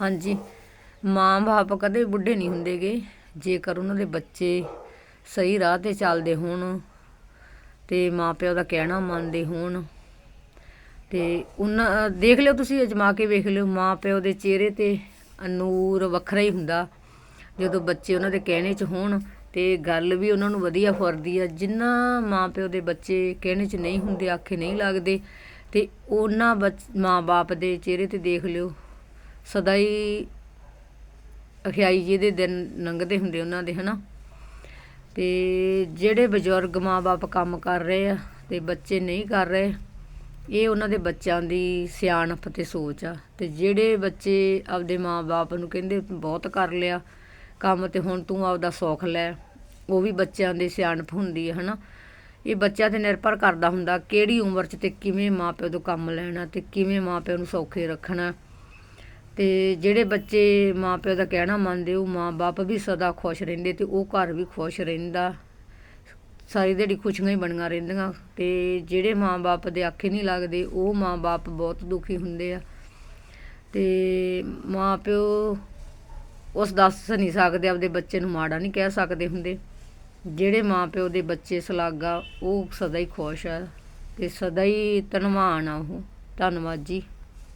ਹਾਂਜੀ। ਮਾਂ-ਬਾਪ ਕਦੇ ਬੁੱਢੇ ਨਹੀਂ ਹੁੰਦੇਗੇ। ਜੇਕਰ ਉਹਨਾਂ ਦੇ ਬੱਚੇ ਸਹੀ ਰਾਹ ਤੇ ਚੱਲਦੇ ਹੋਣ ਅਤੇ ਮਾਂ ਪਿਓ ਦਾ ਕਹਿਣਾ ਮੰਨਦੇ ਹੋਣ ਅਤੇ ਉਹਨਾਂ, ਦੇਖ ਲਿਓ ਤੁਸੀਂ, ਅਜਮਾ ਕੇ ਵੇਖ ਲਿਓ, ਮਾਂ ਪਿਓ ਦੇ ਚਿਹਰੇ ਤੇ ਨੂਰ ਵੱਖਰਾ ਹੀ ਹੁੰਦਾ। ਜਦੋਂ ਬੱਚੇ ਉਹਨਾਂ ਦੇ ਕਹਿਣੇ 'ਚ ਹੋਣ ਤੇ ਗੱਲ ਵੀ ਉਹਨਾਂ ਨੂੰ ਵਧੀਆ ਫੁਰਦੀ ਆ, ਜਿੰਨਾ ਮਾਪਿਓ ਦੇ ਬੱਚੇ ਕਹਿਣੇ 'ਚ ਨਹੀਂ ਹੁੰਦੇ, ਆਖੇ ਨਹੀਂ ਲੱਗਦੇ, ਤੇ ਉਹਨਾਂ ਮਾਂ-ਬਾਪ ਦੇ ਚਿਹਰੇ ਤੇ ਦੇਖ ਲਿਓ। ਸਦਾ ਹੀ ਅਖਿਆਈ ਜਿਹਦੇ ਦਿਨ ਲੰਘਦੇ ਹੁੰਦੇ ਉਹਨਾਂ ਦੇ, ਹਨਾ? ਤੇ ਜਿਹੜੇ ਬਜ਼ੁਰਗ ਮਾਂ-ਬਾਪ ਕੰਮ ਕਰ ਰਹੇ ਆ ਤੇ ਬੱਚੇ ਨਹੀਂ ਕਰ ਰਹੇ, ਇਹ ਉਹਨਾਂ ਦੇ ਬੱਚਿਆਂ ਦੀ ਸਿਆਣਪ ਤੇ ਸੋਚ ਆ। ਤੇ ਜਿਹੜੇ ਬੱਚੇ ਆਪਦੇ ਮਾਂ-ਬਾਪ ਨੂੰ ਕਹਿੰਦੇ, ਬਹੁਤ ਕਰ ਲਿਆ, ਕੰਮ ਤੇ ਹੁਣ ਤੂੰ ਆਪਦਾ ਸੌਖ ਲੈ। ਉਹ ਵੀ ਬੱਚਿਆਂ ਦੀ ਸਿਆਣਪ ਹੁੰਦੀ ਹੈ ਹਨਾ? ਇਹ ਬੱਚਿਆਂ ਤੇ ਨਿਰਭਰ ਕਰਦਾ ਹੁੰਦਾ ਕਿਹੜੀ ਉਮਰ 'ਚ ਤੇ ਕਿਵੇਂ ਮਾਪਿਓ ਤੋਂ ਕੰਮ ਲੈਣਾ ਤੇ ਕਿਵੇਂ ਮਾਪਿਓ ਨੂੰ ਸੌਖੇ ਰੱਖਣਾ। ਅਤੇ ਜਿਹੜੇ ਬੱਚੇ ਮਾਂ ਪਿਓ ਦਾ ਕਹਿਣਾ ਮੰਨਦੇ, ਉਹ ਮਾਂ-ਬਾਪ ਵੀ ਸਦਾ ਖੁਸ਼ ਰਹਿੰਦੇ ਅਤੇ ਉਹ ਘਰ ਵੀ ਖੁਸ਼ ਰਹਿੰਦਾ। ਸਾਰੀ ਦਿਹਾੜੀ ਖੁਸ਼ੀਆਂ ਹੀ ਬਣੀਆਂ ਰਹਿੰਦੀਆਂ ਅਤੇ ਜਿਹੜੇ ਮਾਂ-ਬਾਪ ਦੇ ਆਖੇ ਨਹੀਂ ਲੱਗਦੇ, ਉਹ ਮਾਂ-ਬਾਪ ਬਹੁਤ ਦੁਖੀ ਹੁੰਦੇ ਆ। ਅਤੇ ਮਾਂ ਪਿਓ ਉਸ ਦੱਸ ਨਹੀਂ ਸਕਦੇ, ਆਪਦੇ ਬੱਚੇ ਨੂੰ ਮਾੜਾ ਨਹੀਂ ਕਹਿ ਸਕਦੇ ਹੁੰਦੇ। ਜਿਹੜੇ ਮਾਂ ਪਿਓ ਦੇ ਬੱਚੇ ਸਲਾਗਾ, ਉਹ ਸਦਾ ਹੀ ਖੁਸ਼ ਆ ਅਤੇ ਸਦਾ ਹੀ ਧਨਵਾਨ ਆ ਉਹ। ਧੰਨਵਾਦ ਜੀ।